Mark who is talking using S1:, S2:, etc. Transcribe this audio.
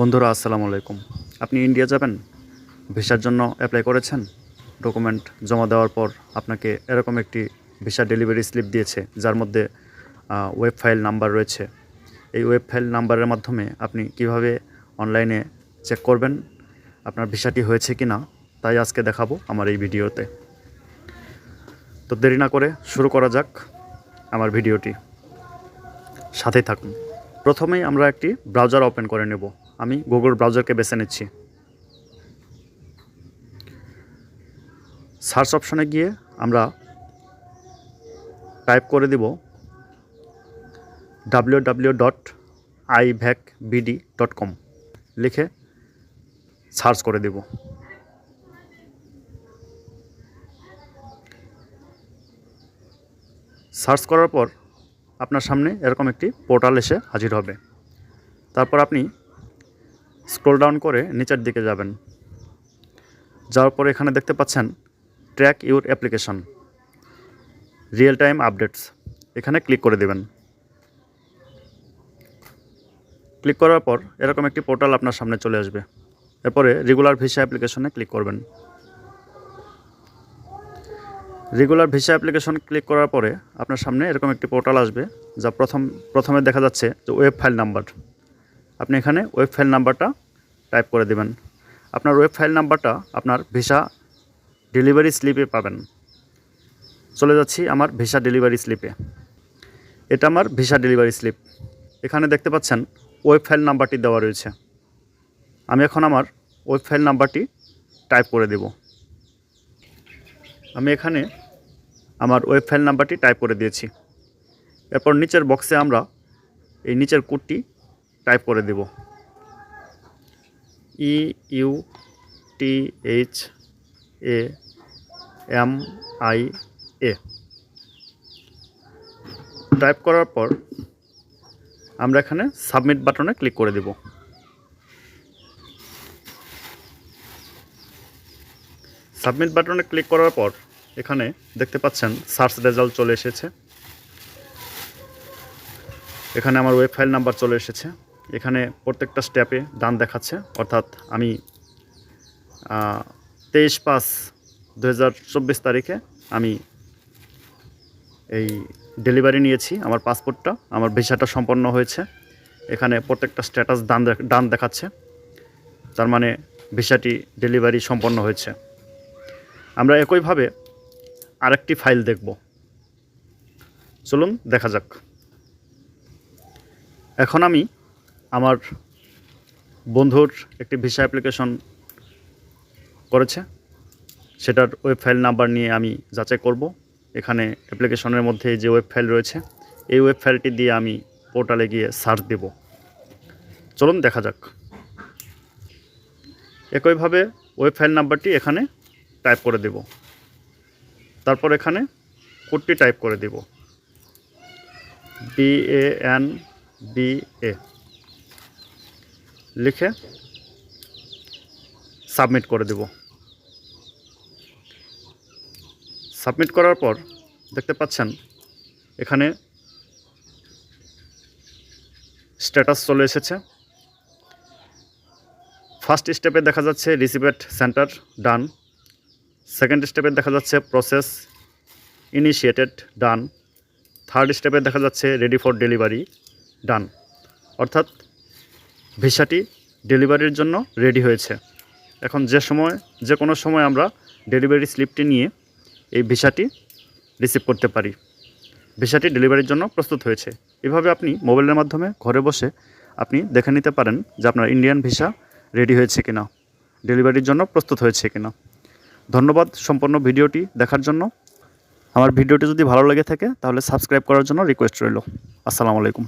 S1: বন্ধুরা, আসসালামু আলাইকুম। আপনি ইন্ডিয়া যাবেন? ভিসার জন্য অ্যাপ্লাই করেছেন? ডকুমেন্ট জমা দেওয়ার পর আপনাকে এরকম একটি ভিসা ডেলিভারি স্লিপ দিয়েছে, যার মধ্যে ওয়েব ফাইল নাম্বার রয়েছে। এই ওয়েব ফাইল নাম্বারের মাধ্যমে আপনি কীভাবে অনলাইনে চেক করবেন? আপনার ভিসাটি হয়েছে কি না তাই আজকে দেখাবো আমার এই ভিডিওতে। তো দেরি না করে শুরু করা যাক আমার ভিডিওটি। সাথে থাকুন। প্রথমেই আমরা একটি ব্রাউজার ওপেন করে নেব। আমি গুগল ব্রাউজারকে বেছে নিচ্ছি। সার্চ অপশনে গিয়ে আমরা টাইপ করে দিব W W dot IVAC dot com লিখে সার্চ করে দেব। সার্চ করার পর আপনার সামনে এরকম একটি পোর্টাল এসে হাজির হবে। তারপর আপনি স্ক্রল ডাউন করে নিচের দিকে যাবেন। যাওয়ার পর এখানে দেখতে পাচ্ছেন track your application real time updates এখানে ক্লিক করে দেবেন। ক্লিক করার পর এরকম একটি পোর্টাল আপনার সামনে চলে আসবে। এরপরে রেগুলার ভিসা অ্যাপ্লিকেশনে ক্লিক করবেন। রেগুলার ভিসা অ্যাপ্লিকেশন ক্লিক করার পরে আপনার সামনে এরকম একটি পোর্টাল আসবে, যা প্রথম, প্রথমে দেখা যাচ্ছে যে ওয়েব ফাইল নাম্বার আপনি এখানে ওয়েব ফাইল নাম্বারটা টাইপ করে দেবেন। আপনার ওয়েব ফাইল নাম্বারটা আপনার ভিসা ডেলিভারি স্লিপে পাবেন। চলে যাচ্ছি আমার ভিসা ডেলিভারি স্লিপে এটা আমার ভিসা ডেলিভারি স্লিপ এখানে দেখতে পাচ্ছেন ওয়েব ফাইল নাম্বারটি দেওয়া রয়েছে। আমি এখন আমার ওয়েব ফাইল নাম্বারটি টাইপ করে দেব। আমি এখানে আমার ওয়েব ফাইল নাম্বারটি টাইপ করে দিয়েছি। এরপর নিচের বক্সে আমরা এই নিচের কোডটি টাইপ করে দেব। E U T H A M I A. Type করার পর আমরা এখানে সাবমিট বাটনে ক্লিক করে দেব। সাবমিট বাটনে ক্লিক করার পর এখানে দেখতে পাচ্ছেন সার্চ রেজাল্ট চলে এসেছে। এখানে আমার ওয়েব ফাইল নাম্বার চলে এসেছে। এখানে প্রত্যেকটা স্টেপে ডান দেখাচ্ছে। অর্থাৎ আমি তেইশ পাঁচ দু তারিখে আমি এই ডেলিভারি নিয়েছি আমার পাসপোর্টটা আমার ভিসাটা সম্পন্ন হয়েছে। এখানে প্রত্যেকটা স্ট্যাটাস দান ডান দেখাচ্ছে। তার মানে ভিসাটি ডেলিভারি সম্পন্ন হয়েছে। আমরা একইভাবে আরেকটি ফাইল দেখব। চলুন দেখা যাক। এখন আমি আমার বন্ধুর একটি ভিসা অ্যাপ্লিকেশন করেছে। সেটার ওয়েব ফাইল নাম্বার নিয়ে আমি যাচাই করব। এখানে অ্যাপ্লিকেশনের মধ্যে যে ওয়েব ফাইল রয়েছে, এই ওয়েব ফাইলটি দিয়ে আমি পোর্টালে গিয়ে সার্চ দেব। চলুন দেখা যাক। একইভাবে ওয়েব ফাইল নাম্বারটি এখানে টাইপ করে দেব। তারপর এখানে কোডটি টাইপ করে দেব। B A N B A লিখে সাবমিট করে দেব। সাবমিট করার পর দেখতে পাচ্ছেন, এখানে স্ট্যাটাস চলে এসেছে। ফার্স্ট স্টেপে দেখা যাচ্ছে রিসিভেট সেন্টার ডান সেকেন্ড স্টেপে দেখা যাচ্ছে প্রসেস ইনিশিয়েটেড ডান থার্ড স্টেপে দেখা যাচ্ছে রেডি ফর ডেলিভারি ডান অর্থাৎ ভিসাটি ডেলিভারির জন্য রেডি হয়েছে। এখন যে সময়, যে কোনো সময় আমরা ডেলিভারি স্লিপটি নিয়ে এই ভিসাটি রিসিভ করতে পারি। ভিসাটি ডেলিভারির জন্য প্রস্তুত হয়েছে। এভাবে আপনি মোবাইলের মাধ্যমে ঘরে বসে আপনি দেখে নিতে পারেন যে আপনার ইন্ডিয়ান ভিসা রেডি হয়েছে কিনা, ডেলিভারির জন্য প্রস্তুত হয়েছে কিনা। ধন্যবাদ সম্পূর্ণ ভিডিওটি দেখার জন্য। আমার ভিডিওটি যদি ভালো লেগে থাকে, তাহলে সাবস্ক্রাইব করার জন্য রিকোয়েস্ট রইল। আসসালামু আলাইকুম।